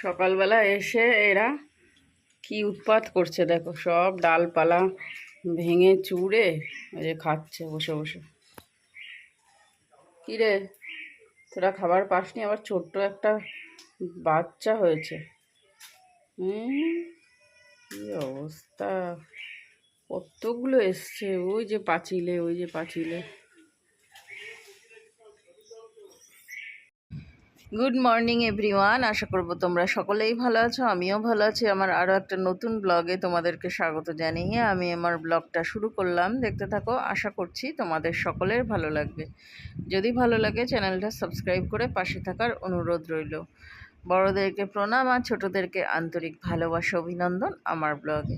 সকালবেলা এসে এরা কি উৎপাত করছে দেখো, সব ডালপালা ভেঙে চুড়ে ওই যে খাচ্ছে বসে বসে। কী রে, তোরা খাবার পাসনি? আবার ছোট্ট একটা বাচ্চা হয়েছে। হুম, কি অবস্থা? কতগুলো এসছে? ওই যে পাঁচিলে, ওই যে পাঁচিলে। গুড মর্নিং এভরিওয়ান আশা করব তোমরা সকলেই ভালো আছো, আমিও ভালো আছি। আমার আরও একটা নতুন ব্লগে তোমাদেরকে স্বাগত জানিয়ে আমি আমার ব্লগটা শুরু করলাম। দেখতে থাকো, আশা করছি তোমাদের সকলের ভালো লাগবে। যদি ভালো লাগে, চ্যানেলটা সাবস্ক্রাইব করে পাশে থাকার অনুরোধ রইল। বড়োদেরকে প্রণাম আর ছোটোদেরকে আন্তরিক ভালোবাসা, অভিনন্দন আমার ব্লগে।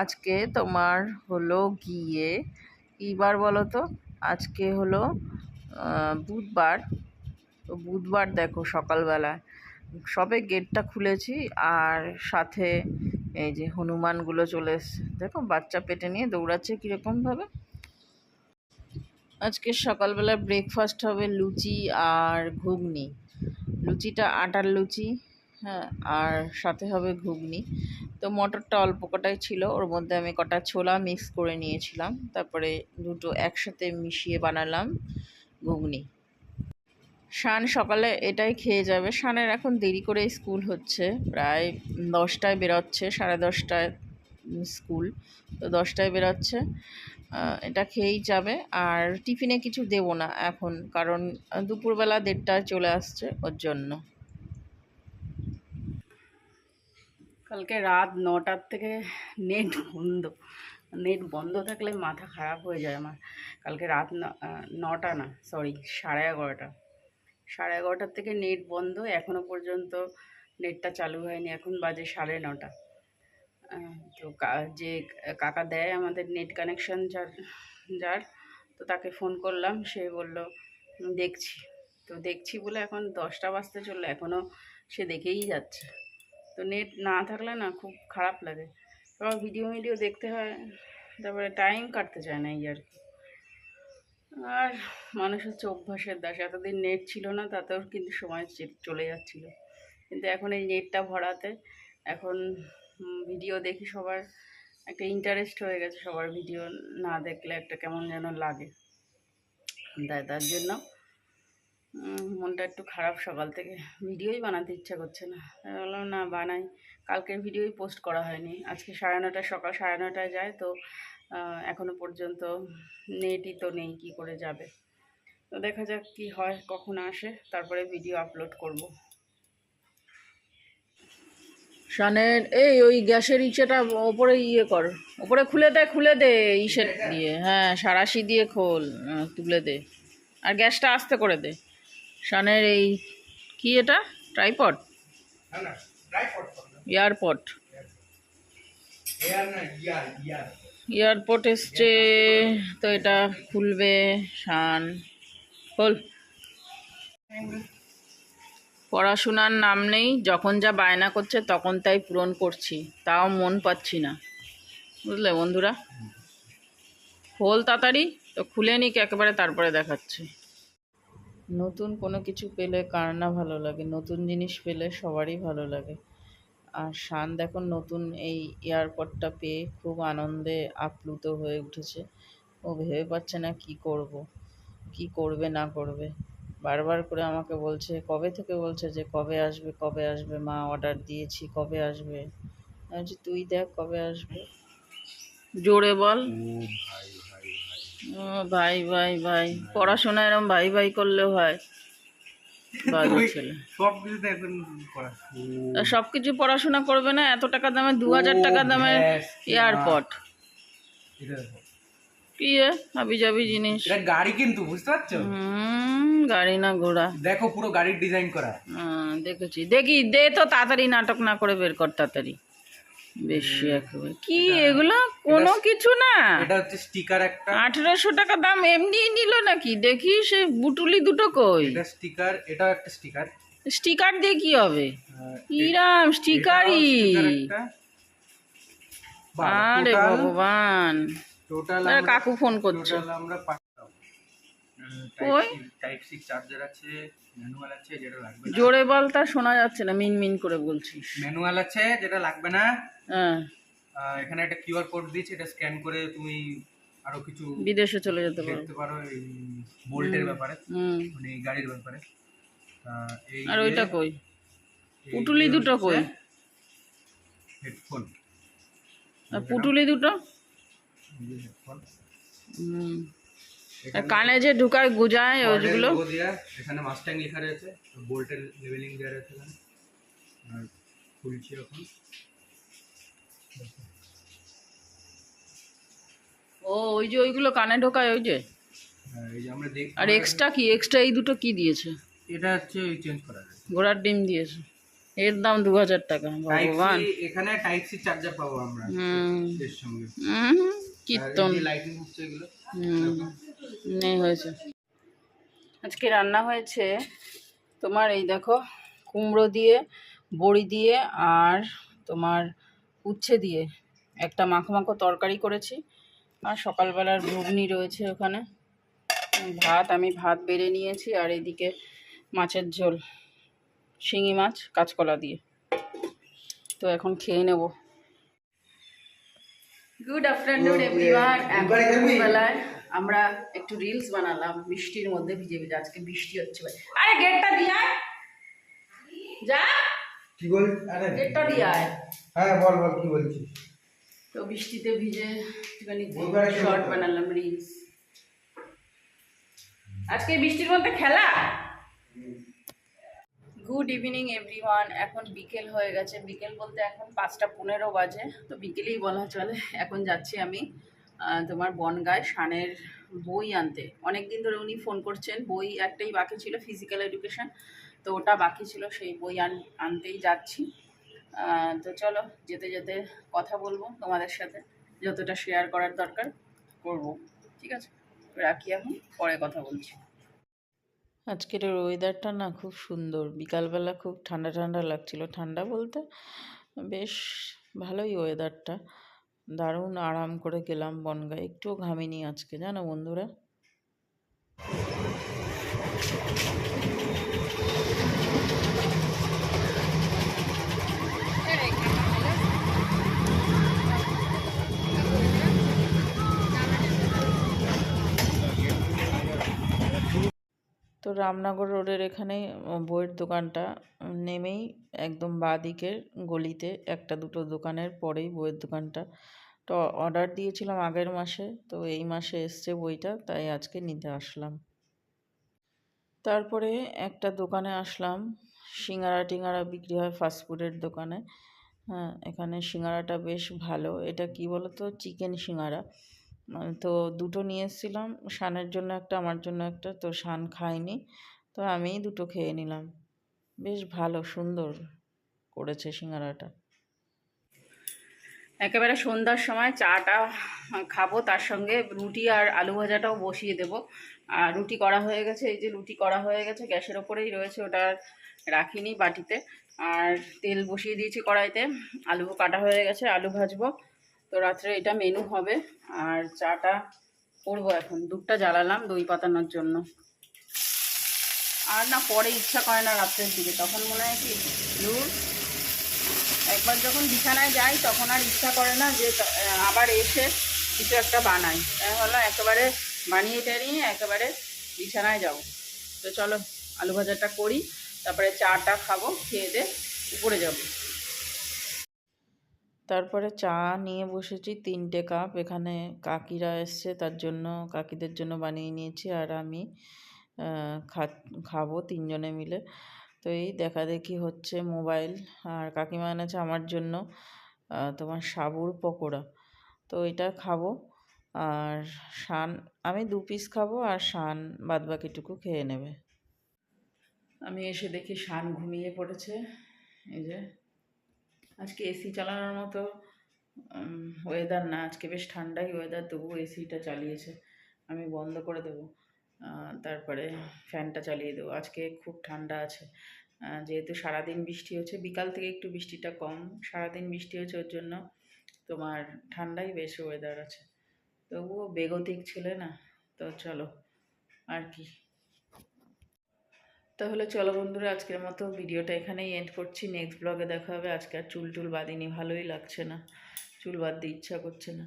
আজকে তোমার হলো গিয়ে, কীবার বলো তো? আজকে হলো বুধবার। তো বুধবার দেখো সকালবেলা। সবে গেটটা খুলেছি আর সাথে এই যে হনুমানগুলো চলে এসছে। দেখো বাচ্চা পেটে নিয়ে দৌড়াচ্ছে কীরকমভাবে আজকে সকালবেলা ব্রেকফাস্ট হবে লুচি আর ঘুগনি। লুচিটা আটার লুচি হ্যাঁ আর সাথে হবে ঘুগনি। তো মটরটা অল্প কটাই ছিল, ওর মধ্যে আমি কটা ছোলা মিক্স করে নিয়েছিলাম। তারপরে দুটো একসাথে মিশিয়ে বানালাম ঘুগনি। শান সকালে এটাই খেয়ে যাবে। শানের এখন দেরি করে স্কুল হচ্ছে। প্রায় দশটায় বেরোচ্ছে, সাড়ে দশটায় স্কুল। তো দশটায় বেরোচ্ছে। এটা খেয়েই যাবে। আর টিফিনে কিছু দেবো না এখন, কারণ দুপুরবেলা দেড়টায় চলে আসছে ওর জন্য। কালকে রাত নটার থেকে নেট বন্ধ। নেট বন্ধ থাকলে মাথা খারাপ হয়ে যায় আমার। কালকে রাত নটা না সরি সাড়ে এগারোটা। সাড়ে এগারোটার থেকে নেট বন্ধ। এখনও পর্যন্ত নেটটা চালু হয়নি, এখন বাজে সাড়ে নটা। তো যে কাকা দেয় আমাদের নেট কানেকশান যার যার, তো তাকে ফোন করলাম, সে বলল দেখছি। তো দেখছি বলে এখন দশটা বাজতে চলল এখনও সে দেখেই যাচ্ছে। তো নেট না থাকলে না খুব খারাপ লাগে। আবার ভিডিও ভিডিও দেখতে হয়, তারপরে টাইম কাটতে চায় না এই আর কি। আর মানুষ হচ্ছে অভ্যাসের দাস, এতদিন নেট ছিল না, তাতেও কিন্তু সময় চলে যাচ্ছিল। কিন্তু এখন এই নেটটা ভরাতে, এখন ভিডিও দেখি সবার, একটা ইন্টারেস্ট হয়ে গেছে সবার ভিডিও না দেখলে একটা কেমন যেন লাগে। তাই তার জন্য মনটা একটু খারাপ সকাল থেকে। ভিডিওই বানাতে ইচ্ছা করছে না। বললাম না বানাই। কালকের ভিডিওই পোস্ট করা হয়নি। আজকে সাড়ে নটায়, সকাল সাড়ে নটায় যায়, তো এখনও পর্যন্ত নেটই তো নেই কি করে যাবে? তো দেখা যাক কি হয় কখন আসে তারপরে ভিডিও আপলোড করব। শানের এই ওই গ্যাসের ইচেটা ওপরে ইয়ে কর। ওপরে খুলে দে খুলে দে ইসের দিয়ে। হ্যাঁ সারাশি দিয়ে খোল তুলে দে। আর গ্যাসটা আস্তে করে দে। শানের এই কি এটা? ট্রাইপড? এয়ারপড এয়ারপোর্ট এসছে, তো এটা খুলবে, শান। খোল পড়াশোনার নাম নেই, যখন যা বায়না করছে তখন তাই পূরণ করছি, তাও মন পাচ্ছি না। বুঝলে বন্ধুরা? খোল তাড়াতাড়ি, তো খুলে নিক, একেবারে তারপরে দেখাচ্ছি। নতুন কোনো কিছু পেলে কার না ভালো লাগে, নতুন জিনিস পেলে সবারই ভালো লাগে। আর শান দেখুন নতুন এই এয়ারপডটা পেয়ে খুব আনন্দে আপ্লুত হয়ে উঠেছে। ও ভেবে পাচ্ছে না কি করব কি করবে না করবে। বারবার করে আমাকে বলছে কবে থেকে বলছে যে কবে আসবে কবে আসবে? মা অর্ডার দিয়েছি কবে আসবে? আমি বলছি তুই দেখ কবে আসবে। জোরে বল। ও ভাই ভাই ভাই। পড়াশোনা এরম ভাই ভাই করলেও হয়। সব কিছুতে এখন করা সব কিছু পড়াশোনা করবে না এত টাকা দামে দু হাজার টাকা দামে এয়ারপড কি হাবি জাবি জিনিস। গাড়ি কিন্তু বুঝতে পারছ? হুম গাড়ি না ঘোড়া। দেখো পুরো গাড়ির ডিজাইন করা। হ্যাঁ, দেখেছি। দেখি দে তো তাড়াতাড়ি নাটক না করে বের কর তাড়াতাড়ি। বেশি একেবারে। কি এগুলো কোনো কিছু না? এটা হচ্ছে স্টিকার একটা। আঠেরোশো টাকা দাম এমনি নিল নাকি? দেখি সে বুটুলি দুটো কই? এটা স্টিকার এটাও একটা স্টিকার স্টিকার দিয়ে কি হবে? ইরাম স্টিকারই আরে ভগবান। টোটাল কাকু ফোন করছে। আমরা ওই? টাইপ সি চার্জার আছে ম্যানুয়াল আছে যেটা লাগবে না। জোরে বল তা শোনা যাচ্ছে না মিন মিন করে বলছিস। ম্যানুয়াল আছে যেটা লাগবে না। হ্যাঁ। এখানে একটা কিউআর কোড দিয়েছে এটা স্ক্যান করে তুমি আরও কিছু বিদেশে চলে যেতে পারো। দেখতে পারো এই বোল্টের ব্যাপারে মানে এই গাড়ির ব্যাপারে। আর ওইটা কই? পুটুলি দুটো কই? হেডফোন আর পুটুলি দুটো? হেডফোন হুম। কানে যে ঢুকায় গুজায় ওইগুলো এখানে মাস্টাং লেখা রয়েছে বোল্টের লেভেলিং দেওয়া রয়েছে এখানে। আর খুলছি এখন ও ওই যে ওইগুলো কানে ঢোকায় ওই যে? আর এই যে আমরা দেখ আর এক্সট্রা কি? এক্সট্রা এই দুটো কি দিয়েছে? এটা হচ্ছে চেঞ্জ করা ঘোড়ার ডিম দিয়েছে। এর দাম দু হাজার টাকা ভগবান। এখানে টাইপ সি চার্জার পাবো আমরা। হুম। এর সঙ্গে। হুম, কীর্তন। লাইটিং হচ্ছে এগুলো। হুম। নেই হয়েছে। আজকে রান্না হয়েছে তোমার এই দেখো কুমড়ো দিয়ে বড়ি দিয়ে আর তোমার উচ্ছে দিয়ে। একটা মাখো মাখো তরকারি করেছি। আর সকালবেলার ঘুগনি রয়েছে ওখানে। ভাত আমি ভাত বেড়ে নিয়েছি আর এদিকে মাছের ঝোল শিঙি মাছ কাঁচকলা দিয়ে। তো এখন খেয়ে নেব। গুড আফটারনুন এভরিওয়ান এখন বেলায় আমরা একটু রিলস বানালাম বৃষ্টির মধ্যে ভিজে ভিজে আজকে বৃষ্টি হচ্ছে ভাই। আরে গেটটা দিয়ে আয়। যা। কি বল আরে গেটটা দিয়ে আয়। হ্যাঁ বল বল কি বলছিস? তো বৃষ্টিতে ভিজে একটুখানি শর্ট বানালাম রিলস আজকে বৃষ্টির মধ্যে খেলা? গুড ইভিনিং এভরিওয়ান এখন বিকেল হয়ে গেছে। বিকেল বলতে এখন পাঁচটা পনেরো বাজে। তো বিকেলেই বলা চলে। এখন যাচ্ছি আমি তোমার বনগায় শানের বই আনতে। অনেক দিন ধরে উনি ফোন করছেন। বই একটাই বাকি ছিল ফিজিক্যাল এডুকেশন তো ওটা বাকি ছিল, সেই বই আন, আনতেই যাচ্ছি। তো চলো, যেতে যেতে কথা বলব তোমাদের সাথে। যতটা শেয়ার করার দরকার করব। ঠিক আছে? রাখি এখন, পরে কথা বলছি। আজকের ওয়েদারটা না খুব সুন্দর। বিকালবেলা খুব ঠান্ডা ঠান্ডা লাগছিল। ঠান্ডা বলতে বেশ ভালোই ওয়েদারটা দারুণ আরাম করে গেলাম বনগাঁ। একটুও ঘামিনি আজকে জানো বন্ধুরা? রামনগর রোডের এখানে বইয়ের দোকানটা নেমেই একদম বাঁ দিকের গলিতে একটা দুটো দোকানের পরেই বইয়ের দোকানটা। তো অর্ডার দিয়েছিলাম আগের মাসে, তো এই মাসে এসছে বইটা, তাই আজকে নিতে আসলাম। তারপরে একটা দোকানে আসলাম, সিঙ্গারা টিঙ্গারা বিক্রি হয় ফাস্টফুডের দোকানে। হ্যাঁ এখানে সিঙ্গারাটা বেশ ভালো। এটা কি বলো তো চিকেন সিঙ্গারা। তো দুটো নিয়ে এসেছিলাম। শানের জন্য একটা, আমার জন্য একটা, তো শান খায়নি তো আমিই দুটো খেয়ে নিলাম। বেশ ভালো, সুন্দর করেছে সিঙ্গারাটা। একেবারে সন্ধ্যার সময় চাটা খাব, তার সঙ্গে রুটি আর আলু ভাজাটাও বসিয়ে দেব। আর রুটি করা হয়ে গেছে, এই যে রুটি করা হয়ে গেছে, গ্যাসের ওপরেই রয়েছে, ওটা রাখিনি বাটিতে। আর তেল বসিয়ে দিয়েছি কড়াইতে। আলু কাটা হয়ে গেছে, আলু ভাজবো। তো রাত্রে এটা মেনু হবে। আর চাটা করব এখন। দুধটা জ্বালালাম দই পাতানোর জন্য। আর না, পরে ইচ্ছা করে না রাত্রের দিকে। তখন মনে হয় কি দুধ একবার যখন বিছানায় যাই, তখন আর ইচ্ছা করে না যে আবার এসে কিছু একটা বানাই। হলো একেবারে বানিয়ে টানিয়ে একেবারে বিছানায় যাব। তো চলো, আলু ভাজাটা করি, তারপরে চাটা খাব, খেয়ে দে উপরে যাব। তারপরে চা নিয়ে বসেছি তিনটে কাপ। এখানে কাকিরা এসছে, তার জন্য কাকিদের জন্য বানিয়ে নিয়েছি আর আমি খাব তিনজনে মিলে। তো এই দেখা দেখি হচ্ছে মোবাইল। আর কাকিমা এনেছে আমার জন্য তোমার সাবুর পকোড়া। তো এটা খাব। আর শান, আমি দু পিস খাব আর শান বাদবাকিটুকু খেয়ে নেবে। আমি এসে দেখি শান ঘুমিয়ে পড়েছে। এই যে আজকে এসি চালানোর মতো ওয়েদার না। আজকে বেশ ঠান্ডাই ওয়েদার তবুও এসিটা চালিয়েছে। আমি বন্ধ করে দেবো। তারপরে ফ্যানটা চালিয়ে দেবো। আজকে খুব ঠান্ডা আছে। যেহেতু সারাদিন বৃষ্টি হচ্ছে, বিকাল থেকে একটু বৃষ্টিটা কম। সারাদিন বৃষ্টি হচ্ছে ওর জন্য তোমার ঠান্ডাই বেশ ওয়েদার আছে। তবুও বেগতিক ছেলে না। তো চলো, আর কি। তাহলে চলো বন্ধুরা, আজকের মতো ভিডিওটা এখানেই এন্ড করছি। নেক্সট ব্লগে দেখা হবে। আজকে আর চুল টুল বাঁধিনি, ভালোই লাগছে না। চুল বাঁধতে ইচ্ছা করছে না।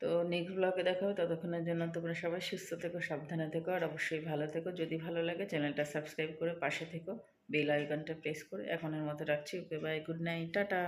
তো নেক্সট ব্লগে দেখা হবে। ততক্ষণের জন্য তোমরা সবাই সুস্থ থেকো, সাবধানে থেকো, আর অবশ্যই ভালো থেকো। যদি ভালো লাগে, চ্যানেলটা সাবস্ক্রাইব করে পাশে থেকো। বেল আইকনটা প্রেস করে। এখনের মতো রাখছি। Okay bye good night tata.